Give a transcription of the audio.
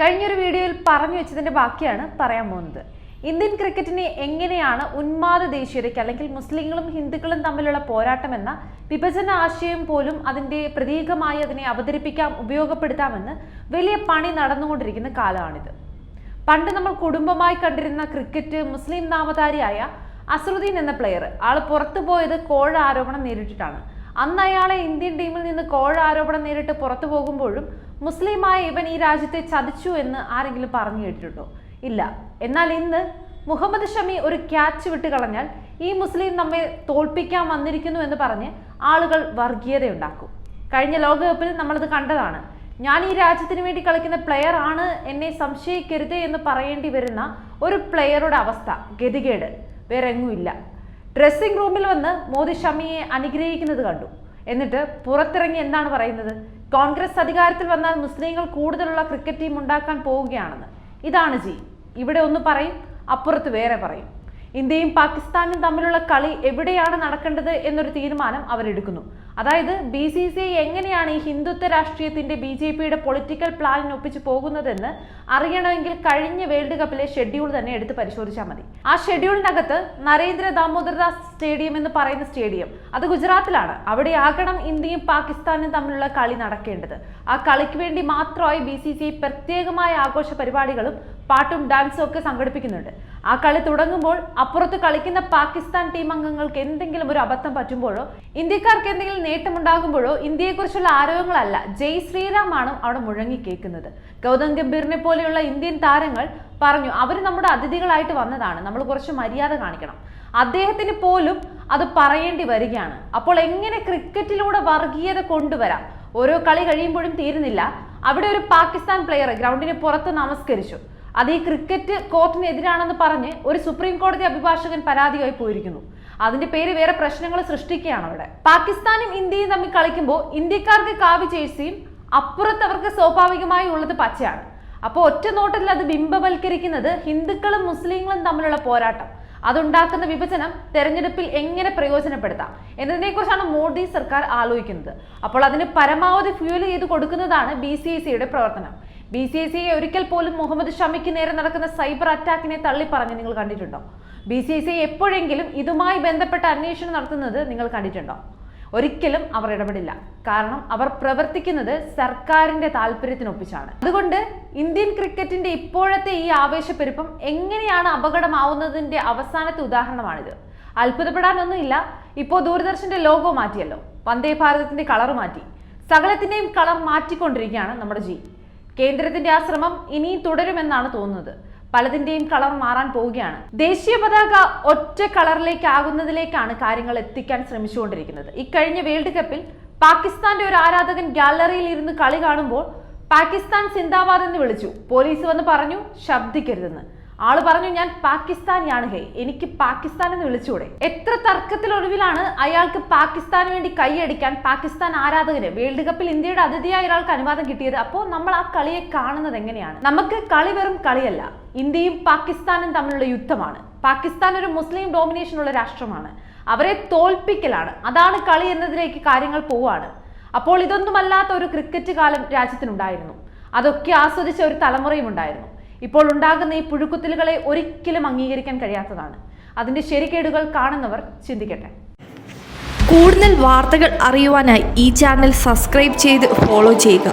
കഴിഞ്ഞൊരു വീഡിയോയിൽ പറഞ്ഞു വെച്ചതിന്റെ ബാക്കിയാണ് പറയാൻ പോകുന്നത്. ഇന്ത്യൻ ക്രിക്കറ്റിനെ എങ്ങനെയാണ് ഉന്മാദ ദേശീയതയ്ക്ക് അല്ലെങ്കിൽ മുസ്ലിങ്ങളും ഹിന്ദുക്കളും തമ്മിലുള്ള പോരാട്ടം എന്ന വിഭജന ആശയം പോലും അതിന്റെ പ്രതീകമായി അതിനെ അവതരിപ്പിക്കാം ഉപയോഗപ്പെടുത്താമെന്ന് വലിയ പണി നടന്നുകൊണ്ടിരിക്കുന്ന കാലമാണിത്. പണ്ട് നമ്മൾ കുടുംബമായി കണ്ടിരുന്ന ക്രിക്കറ്റ് മുസ്ലിം നാമധാരിയായ അസറുദ്ദീൻ എന്ന പ്ലെയർ ആൾ പുറത്തു പോയത് കോഴ ആരോപണം നേരിട്ടിട്ടാണ്. അന്ന് അയാളെ ഇന്ത്യൻ ടീമിൽ നിന്ന് കോഴ ആരോപണം നേരിട്ട് പുറത്തു പോകുമ്പോഴും മുസ്ലിമായ ഇവൻ ഈ രാജ്യത്തെ ചതിച്ചു എന്ന് ആരെങ്കിലും പറഞ്ഞു കേട്ടിട്ടുണ്ടോ? ഇല്ല. എന്നാൽ ഇന്ന് മുഹമ്മദ് ഷമി ഒരു ക്യാച്ച് വിട്ട് കളഞ്ഞാൽ ഈ മുസ്ലിം നമ്മെ തോൽപ്പിക്കാൻ വന്നിരിക്കുന്നു എന്ന് പറഞ്ഞ് ആളുകൾ വർഗീയതയുണ്ടാക്കും. കഴിഞ്ഞ ലോകകപ്പിൽ നമ്മളത് കണ്ടതാണ്. ഞാൻ ഈ രാജ്യത്തിന് വേണ്ടി കളിക്കുന്ന പ്ലെയർ ആണ് എന്നെ സംശയിക്കരുത് എന്ന് പറയേണ്ടി വരുന്ന ഒരു പ്ലെയറുടെ അവസ്ഥ ഗതികേട്. വേറെ എങ്ങുമില്ല ഡ്രസ്സിംഗ് റൂമിൽ വന്ന് മോദി ഷമിയെ അനുഗ്രഹിക്കുന്നത് കണ്ടു. എന്നിട്ട് പുറത്തിറങ്ങി എന്താണ് പറയുന്നത്? കോൺഗ്രസ് അധികാരത്തിൽ വന്നാൽ മുസ്ലിങ്ങൾ കൂടുതലുള്ള ക്രിക്കറ്റ് ടീം ഉണ്ടാക്കാൻ പോവുകയാണെന്ന്. ഇതാണ് ജി. ഇവിടെ ഒന്ന് പറയും അപ്പുറത്ത് വേറെ പറയും. ഇന്ത്യയും പാകിസ്ഥാനും തമ്മിലുള്ള കളി എവിടെയാണ് നടക്കേണ്ടത് എന്നൊരു തീരുമാനം അവരെടുക്കുന്നു. അതായത് ബി സി സി ഐ എങ്ങനെയാണ് ഈ ഹിന്ദുത്വ രാഷ്ട്രീയത്തിന്റെ ബി ജെ പിയുടെ പൊളിറ്റിക്കൽ പ്ലാനിനൊപ്പിച്ച് പോകുന്നതെന്ന് അറിയണമെങ്കിൽ കഴിഞ്ഞ വേൾഡ് കപ്പിലെ ഷെഡ്യൂൾ തന്നെ എടുത്ത് പരിശോധിച്ചാൽ മതി. ആ ഷെഡ്യൂളിനകത്ത് നരേന്ദ്ര ദാമോദർദാസ് സ്റ്റേഡിയം എന്ന് പറയുന്ന സ്റ്റേഡിയം അത് ഗുജറാത്തിലാണ്. അവിടെ ആകണം ഇന്ത്യയും പാകിസ്ഥാനും തമ്മിലുള്ള കളി നടക്കേണ്ടത്. ആ കളിക്ക് വേണ്ടി മാത്രമായി ബി സി സി ഐ പ്രത്യേകമായ ആഘോഷ പരിപാടികളും പാട്ടും ഡാൻസും ഒക്കെ സംഘടിപ്പിക്കുന്നുണ്ട്. ആ കളി തുടങ്ങുമ്പോൾ അപ്പുറത്ത് കളിക്കുന്ന പാകിസ്ഥാൻ ടീം അംഗങ്ങൾക്ക് എന്തെങ്കിലും ഒരു അബദ്ധം പറ്റുമ്പോഴോ ഇന്ത്യക്കാർക്ക് എന്തെങ്കിലും നേട്ടമുണ്ടാകുമ്പോഴോ ഇന്ത്യയെക്കുറിച്ചുള്ള ആരോപണങ്ങളല്ല. ജയ് ശ്രീറാമാണ് അവിടെ മുഴങ്ങി കേൾക്കുന്നത്. ഗൗതം ഗംഭീറിനെ പോലെയുള്ള ഇന്ത്യൻ താരങ്ങൾ പറഞ്ഞു അവർ നമ്മുടെ അതിഥികളായിട്ട് വന്നതാണ്. നമ്മൾ കുറച്ച് മര്യാദ കാണിക്കണം. അദ്ദേഹത്തിന് പോലും അത് പറയേണ്ടി വരികയാണ്. അപ്പോൾ എങ്ങനെ ക്രിക്കറ്റിലൂടെ വർഗീയത കൊണ്ടുവരാം? ഓരോ കളി കഴിയുമ്പോഴും തീരുന്നില്ല. അവിടെ ഒരു പാകിസ്ഥാൻ പ്ലെയർ ഗ്രൗണ്ടിന് പുറത്ത് നമസ്കരിച്ചു. അത് ഈ ക്രിക്കറ്റ് കോർട്ടിനെതിരാണെന്ന് പറഞ്ഞ് ഒരു സുപ്രീം കോടതി അഭിഭാഷകൻ പരാതിയായി പോയിരിക്കുന്നു. അതിന്റെ പേര് വേറെ പ്രശ്നങ്ങൾ സൃഷ്ടിക്കുകയാണ് അവിടെ. പാകിസ്ഥാനും ഇന്ത്യയും തമ്മിൽ കളിക്കുമ്പോൾ ഇന്ത്യക്കാർക്ക് കാവി ചേഴ്സിയും അപ്പുറത്ത് അവർക്ക് സ്വാഭാവികമായി ഉള്ളത് പച്ചയാണ്. അപ്പോൾ ഒറ്റ നോട്ടത്തിൽ അത് ബിംബവൽക്കരിക്കുന്നത് ഹിന്ദുക്കളും മുസ്ലിങ്ങളും തമ്മിലുള്ള പോരാട്ടം. അതുണ്ടാക്കുന്ന വിഭജനം തെരഞ്ഞെടുപ്പിൽ എങ്ങനെ പ്രയോജനപ്പെടുത്താം എന്നതിനെക്കുറിച്ചാണ് മോദി സർക്കാർ ആലോചിക്കുന്നത്. അപ്പോൾ അതിന് പരമാവധി ഫ്യൂൽ ചെയ്ത് കൊടുക്കുന്നതാണ് ബി സി സിയുടെ പ്രവർത്തനം. ബി സി സി ഒരിക്കൽ പോലും മുഹമ്മദ് ഷമിക്ക് നേരെ നടക്കുന്ന സൈബർ അറ്റാക്കിനെ തള്ളി പറഞ്ഞ് നിങ്ങൾ കണ്ടിട്ടുണ്ടോ? ബി സി സി എപ്പോഴെങ്കിലും ഇതുമായി ബന്ധപ്പെട്ട അന്വേഷണം നടത്തുന്നത് നിങ്ങൾ കണ്ടിട്ടുണ്ടോ? ഒരിക്കലും അവർ ഇടപെടില്ല. കാരണം അവർ പ്രവർത്തിക്കുന്നത് സർക്കാരിന്റെ താല്പര്യത്തിനൊപ്പിച്ചാണ് അതുകൊണ്ട് ഇന്ത്യൻ ക്രിക്കറ്റിന്റെ ഇപ്പോഴത്തെ ഈ ആവേശപ്പെരുപ്പം എങ്ങനെയാണ് അപകടമാവുന്നതിന്റെ അവസാനത്തെ ഉദാഹരണമാണിത്. അത്ഭുതപ്പെടാനൊന്നുമില്ല. ഇപ്പോൾ ദൂരദർശന്റെ ലോഗോ മാറ്റിയല്ലോ. വന്ദേ ഭാരതത്തിന്റെ കളർ മാറ്റി. സകലത്തിന്റെയും കളർ മാറ്റിക്കൊണ്ടിരിക്കുകയാണ് നമ്മുടെ ജി. കേന്ദ്രത്തിന്റെ ആ ശ്രമം ഇനിയും തുടരുമെന്നാണ് തോന്നുന്നത്. പലതിന്റെയും കളർ മാറാൻ പോവുകയാണ്. ദേശീയ പതാക ഒറ്റ കളറിലേക്ക് ആകുന്നതിലേക്കാണ് കാര്യങ്ങൾ എത്തിക്കാൻ ശ്രമിച്ചുകൊണ്ടിരിക്കുന്നത്. ഇക്കഴിഞ്ഞ വേൾഡ് കപ്പിൽ പാകിസ്ഥാന്റെ ഒരു ആരാധകൻ ഗാലറിയിൽ ഇരുന്ന് കളി കാണുമ്പോൾ പാകിസ്ഥാൻ സിന്ദാബാദ് എന്ന് വിളിച്ചു. പോലീസ് വന്ന് പറഞ്ഞു ശബ്ദിക്കരുതെന്ന്. ആൾ പറഞ്ഞു ഞാൻ പാകിസ്ഥാനിയാണ്. ഹേ എനിക്ക് പാകിസ്ഥാൻ എന്ന് വിളിച്ചുകൂടെ എത്ര തർക്കത്തിലൊടുവിലാണ് അയാൾക്ക് പാകിസ്ഥാന് വേണ്ടി കൈയടിക്കാൻ പാകിസ്ഥാൻ ആരാധകന് വേൾഡ് കപ്പിൽ ഇന്ത്യയുടെ അതിഥിയായ ഒരാൾക്ക് അനുവാദം കിട്ടിയത്? അപ്പോൾ നമ്മൾ ആ കളിയെ കാണുന്നത് എങ്ങനെയാണ്? നമുക്ക് കളി വെറും കളിയല്ല ഇന്ത്യയും പാകിസ്ഥാനും തമ്മിലുള്ള യുദ്ധമാണ്. പാകിസ്ഥാൻ ഒരു മുസ്ലിം ഡോമിനേഷൻ ഉള്ള രാഷ്ട്രമാണ്. അവരെ തോൽപ്പിക്കലാണ്. അതാണ് കളി എന്നതിലേക്ക് കാര്യങ്ങൾ പോവാണ് അപ്പോൾ ഇതൊന്നുമല്ലാത്ത ഒരു ക്രിക്കറ്റ് കാലം രാജ്യത്തിനുണ്ടായിരുന്നു. അതൊക്കെ ആസ്വദിച്ച ഒരു തലമുറയും ഉണ്ടായിരുന്നു ഇപ്പോൾ ഉണ്ടാകുന്ന ഈ പുഴുക്കുത്തലുകളെ ഒരിക്കലും അംഗീകരിക്കാൻ കഴിയാത്തതാണ്. അതിന്റെ ശരിക്കേടുകൾ കാണുന്നവർ ചിന്തിക്കട്ടെ. കൂടുതൽ വാർത്തകൾ അറിയുവാനായി ഈ ചാനൽ സബ്സ്ക്രൈബ് ചെയ്ത് ഫോളോ ചെയ്യുക.